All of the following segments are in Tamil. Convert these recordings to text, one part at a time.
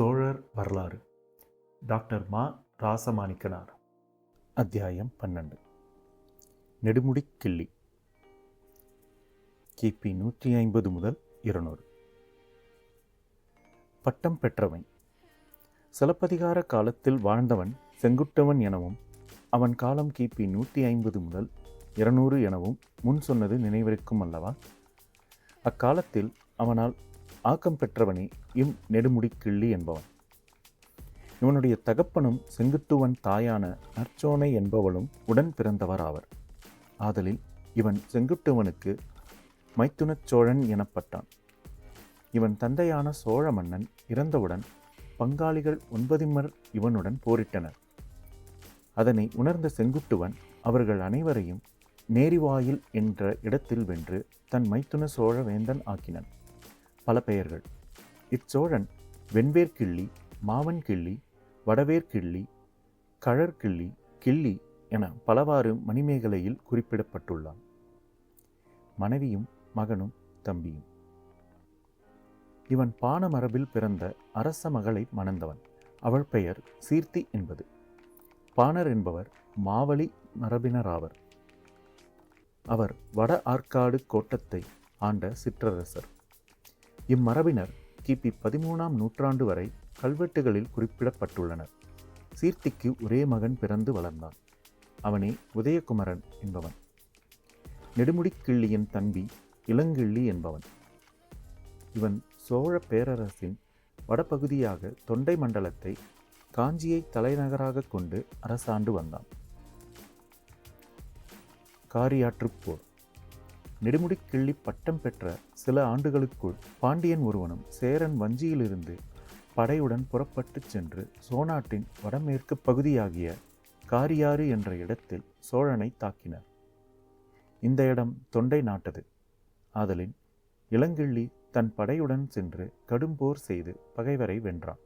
சோழர் வரலாறு. டாக்டர் மா ராசமாணிக்கனார். அத்தியாயம் பன்னெண்டு. நெடுமுடி கிள்ளி. கிபி நூற்றி ஐம்பது முதல் இருநூறு. பட்டம் பெற்றவன். சிலப்பதிகார காலத்தில் வாழ்ந்தவன் செங்குட்டவன் எனவும் அவன் காலம் கிபி நூற்றி ஐம்பது முதல் இருநூறு எனவும் முன் சொன்னது நினைவிருக்கும் அல்லவா? அக்காலத்தில் அவனால் ஆக்கம் பெற்றவனே இம் நெடுமுடி கிள்ளி என்பவன். இவனுடைய தகப்பனும் செங்குட்டுவன் தாயான நற்சோனை என்பவளும் உடன் பிறந்தவர் ஆவர். ஆதலில் இவன் செங்குட்டுவனுக்கு மைத்துனச் சோழன் எனப்பட்டான். இவன் தந்தையான சோழ மன்னன் இறந்தவுடன் பங்காளிகள் ஒன்பதிமர் இவனுடன் போரிட்டனர். அதனை உணர்ந்த செங்குட்டுவன் அவர்கள் அனைவரையும் நேரிவாயில் என்ற இடத்தில் வென்று தன் மைத்துன சோழ வேந்தன் ஆக்கினன். பல பெயர்கள். இச்சோழன் வெண்வேர்கிள்ளி மாவன் கிள்ளி வடவேர்கிள்ளி கழற்கிள்ளி கிள்ளி என பலவாறு மணிமேகலையில் குறிப்பிடப்பட்டுள்ளான். மனைவியும் மகனும் தம்பியும். இவன் பான மரபில் பிறந்த அரச மகளை மணந்தவன். அவள் பெயர் சீர்த்தி என்பது. பாணர் என்பவர் மாவலி மரபினராவர். அவர் வட ஆற்காடு கோட்டத்தை ஆண்ட சிற்றரசர். இம்மரபினர் கிபி பதிமூணாம் நூற்றாண்டு வரை கல்வெட்டுகளில் குறிப்பிடப்பட்டுள்ளனர். சீர்த்திக்கு ஒரே மகன் பிறந்து வளர்ந்தான். அவனே உதயகுமரன் என்பவன். நெடுமுடிக்கிள்ளியின் தம்பி இளங்கிள்ளி என்பவன். இவன் சோழ பேரரசின் வடபகுதியாக தொண்டை மண்டலத்தை காஞ்சியை தலைநகராக கொண்டு அரசாண்டு வந்தான். காரியாற்றுப்போர் நெடுமுடி கிள்ளி பட்டம் பெற்ற சில ஆண்டுகளுக்குள் பாண்டியன் ஒருவனும் சேரன் வஞ்சியிலிருந்து படையுடன் புறப்பட்டுச் சென்று சோநாட்டின் வடமேற்கு பகுதியாகிய காரியாறு என்ற இடத்தில் சோழனை தாக்கினர். இந்த இடம் தொண்டை நாட்டது. ஆதலின் இளங்கிள்ளி தன் படையுடன் சென்று கடும்போர் செய்து பகைவரை வென்றான்.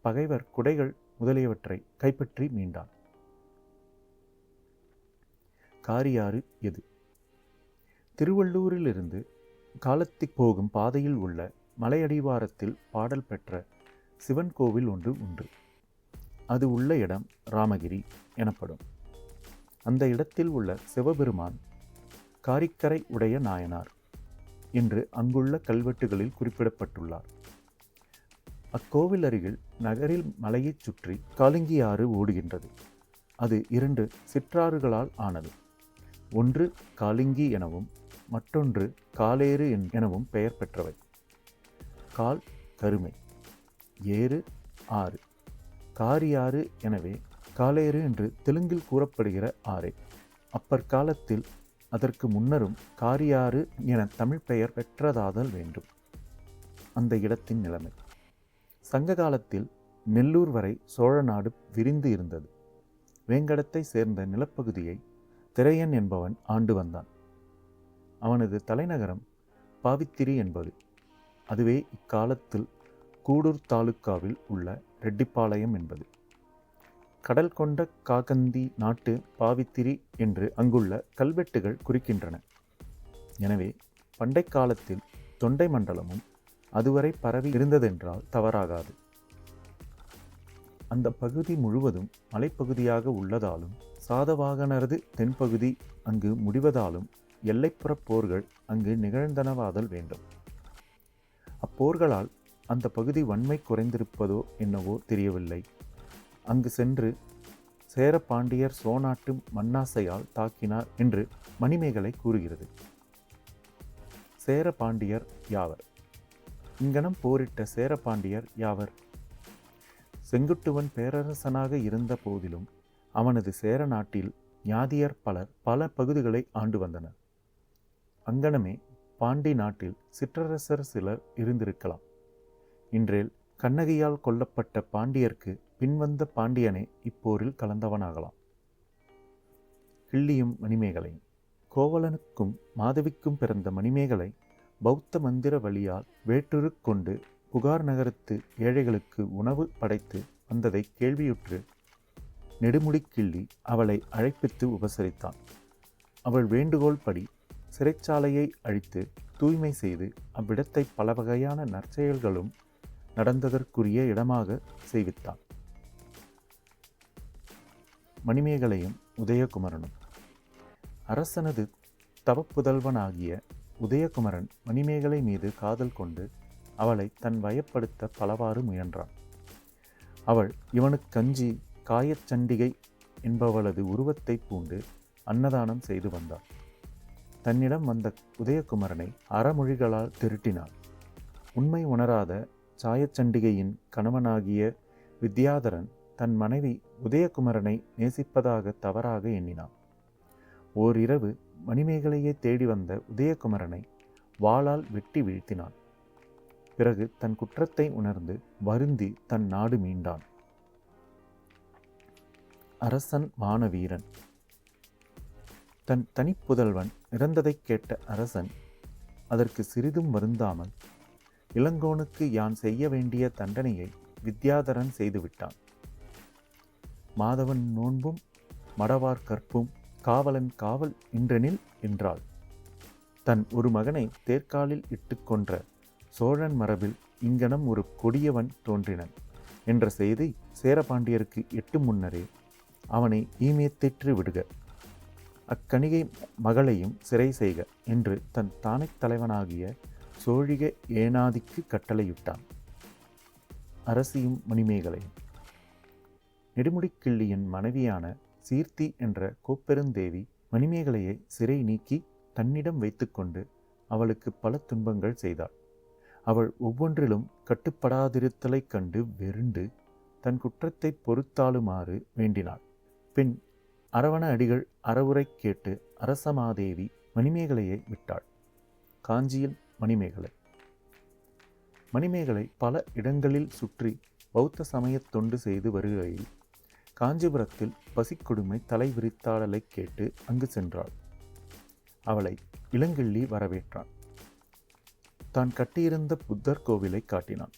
பகைவர் குடைகள் முதலியவற்றை கைப்பற்றி மீண்டான். காரியாறு எது? திருவள்ளூரிலிருந்து காலத்திக் போகும் பாதையில் உள்ள மலையடிவாரத்தில் பாடல் பெற்ற சிவன் கோவில் ஒன்று உண்டு. அது உள்ள இடம் ராமகிரி எனப்படும். அந்த இடத்தில் உள்ள சிவபெருமான் காரிக்கரை உடைய நாயனார் என்று அங்குள்ள கல்வெட்டுகளில் குறிப்பிடப்பட்டுள்ளார். அக்கோவில் அருகில் நகரில் மலையைச் சுற்றி காலிங்கியாறு ஓடுகின்றது. அது இரண்டு சிற்றாறுகளால் ஆனது. ஒன்று காலிங்கி எனவும் மற்றொன்று காலேறு எனவும் பெயர் பெற்றவை. கால் கருமை. ஏறு ஆறு. காரியாறு எனவே காலேறு என்று தெலுங்கில் கூறப்படுகிற ஆறே. அப்பர் காலத்தில் அதற்கு முன்னரும் காரியாறு என தமிழ் பெயர் பெற்றதாதல் வேண்டும். அந்த இடத்தின் நிலைமை. சங்க காலத்தில் நெல்லூர் வரை சோழ நாடு விரிந்து இருந்தது. வேங்கடத்தை சேர்ந்த நிலப்பகுதியை திரையன் என்பவன் ஆண்டு வந்தான். அவனது தலைநகரம் பாவித்திரி என்பது. அதுவே இக்காலத்தில் கூடூர் தாலுக்காவில் உள்ள ரெட்டிப்பாளையம் என்பது. கடல் கொண்ட காகந்தி நாட்டு பாவித்திரி என்று அங்குள்ள கல்வெட்டுகள் குறிக்கின்றன. எனவே பண்டை காலத்தில் தொண்டை மண்டலமும் அதுவரை பரவி இருந்ததென்றால் தவறாகாது. அந்த பகுதி முழுவதும் மலைப்பகுதியாக உள்ளதாலும் சாதவாகனரது தென்பகுதி அங்கு முடிவதாலும் எல்லைப்புற போர்கள் அங்கு நிகழ்ந்தனவாதல் வேண்டும். அப்போர்களால் அந்த பகுதி வன்மை குறைந்திருப்பதோ என்னவோ தெரியவில்லை. அங்கு சென்று சேர பாண்டியர் சோநாட்டு மண்ணாசையால் தாக்கினார் என்று மணிமேகலை கூறுகிறது. சேர பாண்டியர் யாவர்? இங்கனம் போரிட்ட சேர பாண்டியர் யாவர்? செங்குட்டுவன் பேரரசனாக இருந்த போதிலும் அவனது சேர நாட்டில் ஞாதியர் பலர் பல பகுதிகளை ஆண்டு வந்தனர். அங்கனமே பாண்டி நாட்டில் சிற்றரசர் சிலர் இருந்திருக்கலாம். இன்றேல் கண்ணகியால் கொல்லப்பட்ட பாண்டியர்க்கு பின்வந்த பாண்டியனே இப்போரில் கலந்தவனாகலாம். கிள்ளியும் மணிமேகலையும் கோவலனுக்கும் மாதவிக்கும் பிறந்த மணிமேகலை பௌத்த மந்திர வழியால் வேற்றுரு கொண்டு புகார் நகரத்து ஏழைகளுக்கு உணவு படைத்து வந்ததை கேள்வியுற்று நெடுமுடி கிள்ளி அவளை அழைப்பித்து உபசரித்தான். அவள் வேண்டுகோள் படி சிறைச்சாலையை அழித்து தூய்மை செய்து அவ்விடத்தை பல வகையான நற்செயல்களும் நடந்ததற்குரிய இடமாக செய்வித்தான். மணிமேகலையும் உதயகுமரனும். அரசனது தவப்புதல்வனாகிய உதயகுமரன் மணிமேகலை மீது காதல் கொண்டு அவளை தன் வயப்படுத்த பலவாறு முயன்றான். அவள் இவனுக்கஞ்சி காயச்சண்டிகை என்பவளது உருவத்தை பூண்டு அன்னதானம் செய்து வந்தாள். தன்னிடம் வந்த உதயகுமரனை அறமொழிகளால் திருட்டினாள். உண்மை உணராத சாயச்சண்டிகையின் கணவனாகிய வித்யாதரன் தன் மனைவி உதயகுமரனை நேசிப்பதாக தவறாக எண்ணினான். ஓரிரவு மணிமேகலையை தேடி வந்த உதயகுமரனை வாளால் வெட்டி வீழ்த்தினான். பிறகு தன் குற்றத்தை உணர்ந்து வருந்தி தன் நாடு மீண்டான். அரசன் வானவீரன் தன் தனிப்புதல்வன் இறந்ததைக் கேட்ட அரசன் அதற்கு சிறிதும் வருந்தாமல் இளங்கோனுக்கு யான் செய்ய வேண்டிய தண்டனையை வித்யாதரன் செய்துவிட்டான். மாதவன் நோன்பும் மடவார் கற்பும் காவலன் காவல் இன்றெனில் என்றாள். தன் ஒரு மகனை தேர்காலில் இட்டு கொன்ற சோழன் மரபில் இங்கனம் ஒரு கொடியவன் தோன்றினன் என்ற செய்தி சேரபாண்டியருக்கு எட்டு முன்னரே அவனை ஈமியத்திற்று விடுக. அக்கணிகை மகளையும் சிறை செய்க என்று தன் தானைத் தலைவனாகிய சோழிக ஏனாதிக்கு கட்டளையிட்டான். அரசியும் மணிமேகலையும். நெடுமுடிக்கிள்ளியின் மனைவியான சீர்த்தி என்ற கோப்பெருந்தேவி மணிமேகலையை சிறை நீக்கி தன்னிடம் வைத்துக்கொண்டு அவளுக்கு பல துன்பங்கள் செய்தாள். அவள் ஒவ்வொன்றிலும் கட்டுப்படாதிருத்தலைக் கண்டு வெருண்டு தன் குற்றத்தை பொறுத்தாளுமாறு வேண்டினாள். பின் அரவண அடிகள் அறவுரை கேட்டு அரசமாதேவி மணிமேகலையை விட்டாள். காஞ்சியில் மணிமேகலை. மணிமேகலை பல இடங்களில் சுற்றி பௌத்த சமயத் தொண்டு செய்து வருகையில் காஞ்சிபுரத்தில் பசிக்கொடுமை தலைவிரித்தாடலைக் கேட்டு அங்கு சென்றாள். அவளை இளங்கிள்ளி வரவேற்றான். தான் கட்டியிருந்த புத்தர் கோவிலை காட்டினான்.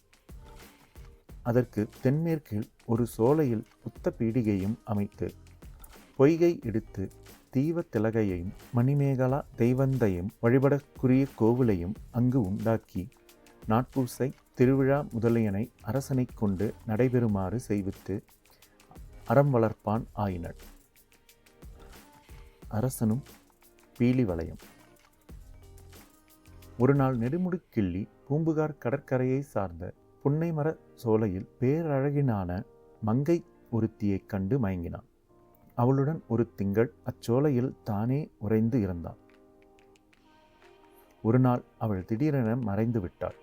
அதற்கு தென்மேற்கில் ஒரு சோலையில் புத்த பீடிகையும் அமைத்து பொய்கை எடுத்து தீவ திலகையையும் மணிமேகலா தெய்வந்தையும் வழிபடக்குரிய கோவிலையும் அங்கு உண்டாக்கி நாட்பூசை திருவிழா முதலியனை அரசனைக் கொண்டு நடைபெறுமாறு செய்வித்து அறம் வளர்ப்பான் ஆயினர். அரசனும் பீலி வளையம். ஒரு நாள் நெடுமுடிக்கிள்ளி பூம்புகார் கடற்கரையை சார்ந்த புன்னைமர சோலையில் பேரழகினான மங்கை ஒருத்தியைக் கண்டு மயங்கினான். அவளுடன் ஒரு திங்கள் அச்சோலையில் தானே உறைந்து இருந்தாள் ஒரு நாள் அவள் திடீரென மறைந்து விட்டாள்.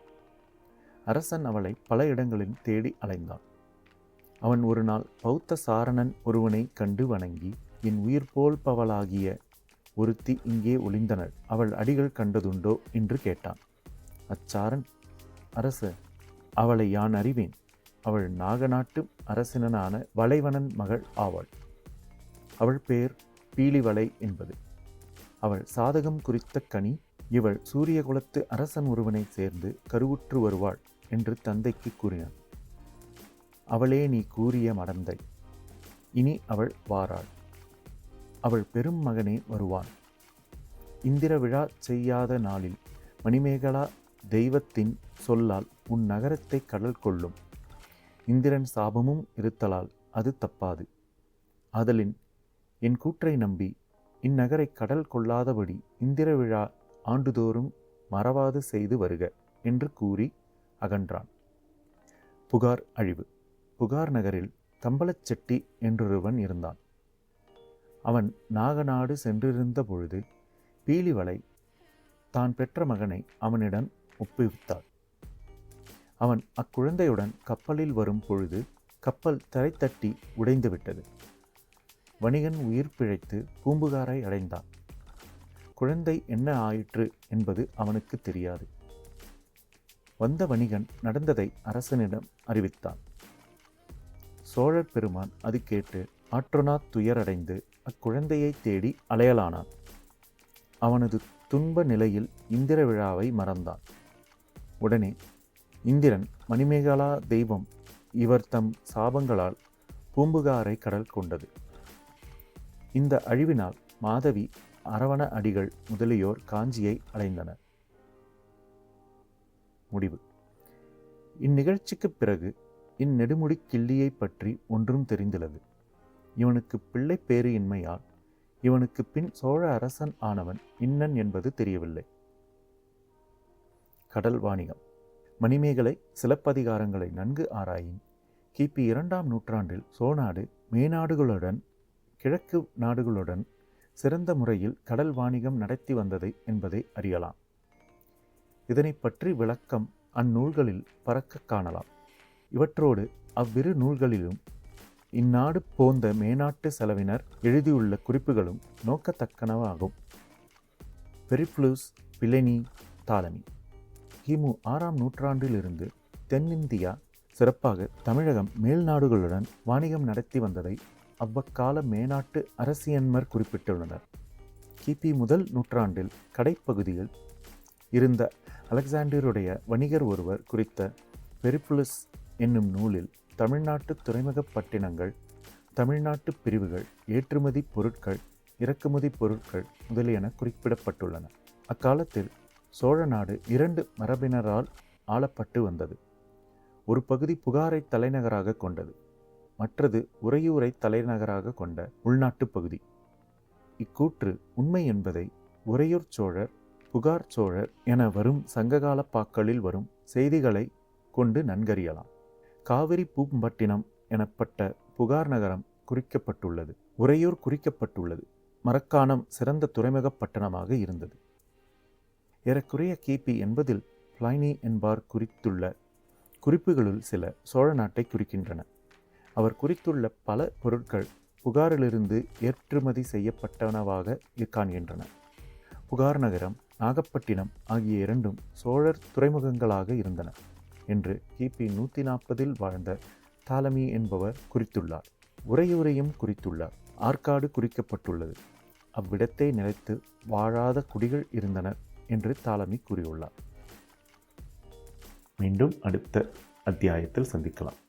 அரசன் அவளை பல இடங்களில் தேடி அலைந்தான். அவன் ஒரு நாள் பௌத்த சாரணன் ஒருவனை கண்டு வணங்கி என் உயிர் போல் பவளாகிய ஒருத்தி இங்கே ஒளிந்தனள் அவள் அடிகள் கண்டதுண்டோ? என்று கேட்டான். அச்சாரன் அரச அவளை யான் அறிவேன்? அவள் நாகநாட்டு அரசினனான வளைவனன் மகள் ஆவாள். அவள் பெயர் பீலிவளை என்பது. அவள் சாதகம் குறித்த கனி இவள் சூரிய குலத்து அரசன் ஒருவனை சேர்ந்து கருவுற்று வருவாள் என்று தந்தைக்கு கூறினான். அவளே நீ கூறிய மடந்தை. இனி அவள் வாராள். அவள் பெரும் மகனே வருவான். இந்திர விழா செய்யாத நாளில் மணிமேகலா தெய்வத்தின் சொல்லால் உன் நகரத்தை கடல் கொள்ளும். இந்திரன் சாபமும் இருத்தலால் அது தப்பாது. அதலின் என் கூற்றை நம்பி இந்நகரை கடல் கொள்ளாதபடி இந்திர விழா ஆண்டுதோறும் மறவாது செய்து வருக என்று கூறி அகன்றான். புகார் அழிவு. புகார் நகரில் தம்பலச்செட்டி என்றொருவன் இருந்தான். அவன் நாகநாடு சென்றிருந்த பொழுது பீலிவளை தான் பெற்ற மகனை அவனிடம் ஒப்புவித்தாள். அவன் அக்குழந்தையுடன் கப்பலில் வரும் பொழுது கப்பல் தரைத்தட்டி உடைந்துவிட்டது. வணிகன் உயிர் பிழைத்து பூம்புகாரை அடைந்தான். குழந்தை என்ன ஆயிற்று என்பது அவனுக்கு தெரியாது. வந்த வணிகன் நடந்ததை அரசனிடம் அறிவித்தான். சோழர் பெருமான் அது கேட்டு ஆற்றுனா துயரடைந்து அக்குழந்தையை தேடி அலையலானான். அவனது துன்ப நிலையில் இந்திர விழாவை மறந்தான். உடனே இந்திரன் மணிமேகலா தெய்வம் இவர் தம் சாபங்களால் பூம்புகாரை கடல் கொண்டது. இந்த அழிவினால் மாதவி அரவண அடிகள் முதலியோர் காஞ்சியை அடைந்தனர். முடிவு. இந்நிகழ்ச்சிக்குப் பிறகு இந்நெடுமுடி கிள்ளியை பற்றி ஒன்றும் தெரிந்துள்ளது. இவனுக்கு பிள்ளை பேறு இன்மையால் இவனுக்கு பின் சோழ அரசன் ஆனவன் இன்னன் என்பது தெரியவில்லை. கடல் வாணிகம். மணிமேகலை சிலப்பதிகாரங்களை நன்கு ஆராயின் கிபி இரண்டாம் நூற்றாண்டில் சோநாடு மேநாடுகளுடன் கிழக்கு நாடுகளுடன் சிறந்த முறையில் கடல் வாணிகம் நடத்தி வந்ததை என்பதை அறியலாம். இதனை பற்றி விளக்கம் அந்நூல்களில் பறக்க காணலாம். இவற்றோடு அவ்விரு நூல்களிலும் இந்நாடு போந்த மேனாட்டு செலவினர் எழுதியுள்ள குறிப்புகளும் நோக்கத்தக்கனவாகும். பெரிப்ளூஸ் பிளெனி தாலமி. கிமு ஆறாம் நூற்றாண்டிலிருந்து தென்னிந்தியா சிறப்பாக தமிழகம் மேல்நாடுகளுடன் வாணிகம் நடத்தி வந்ததை அவ்வக்கால மேனாட்டு அரசியன்மர் குறிப்பிட்டுள்ளனர். கிபி முதல் நூற்றாண்டில் கடைப்பகுதியில் இருந்த அலெக்சாண்டருடைய வணிகர் ஒருவர் குறித்த பெரிப்புலஸ் என்னும் நூலில் தமிழ்நாட்டு துறைமுகப் பட்டினங்கள் தமிழ்நாட்டு பிரிவுகள் ஏற்றுமதி பொருட்கள் இறக்குமதி பொருட்கள் முதலியன குறிப்பிடப்பட்டுள்ளன. அக்காலத்தில் சோழ நாடு இரண்டு மரபினரால் ஆளப்பட்டு வந்தது. ஒரு பகுதி புகாரை தலைநகராக கொண்டது. மற்றது உறையூரை தலைநகராக கொண்ட உள்நாட்டுப் பகுதி. இக்கூற்று உண்மை என்பதை உறையூர் சோழர் புகார் சோழர் என வரும் சங்ககால பாக்களில் வரும் செய்திகளை கொண்டு நன்கறியலாம். காவிரி பூம்பட்டினம் எனப்பட்ட புகார் நகரம் குறிக்கப்பட்டுள்ளது. உறையூர் குறிக்கப்பட்டுள்ளது. மரக்காணம் சிறந்த துறைமுகப் பட்டணமாக இருந்தது. ஏறக்குறைய கிபி என்பதில் பிளைனி என்பார் குறித்துள்ள குறிப்புகளுள் சில சோழ நாட்டை குறிக்கின்றன. அவர் குறித்துள்ள பல பொருட்கள் புகாரிலிருந்து ஏற்றுமதி செய்யப்பட்டனவாக காண்கின்றன புகார் நகரம் நாகப்பட்டினம் ஆகிய இரண்டும் சோழர் துறைமுகங்களாக இருந்தன என்று கிபி நூற்றி நாற்பதில் வாழ்ந்த தாலமி என்பவர் குறித்துள்ளார். உரையுரையும் குறித்துள்ளார். ஆற்காடு குறிக்கப்பட்டுள்ளது. அவ்விடத்தை நிலைத்து வாழாத குடிகள் இருந்தனர் என்று தாலமி கூறியுள்ளார். மீண்டும் அடுத்த அத்தியாயத்தில் சந்திக்கலாம்.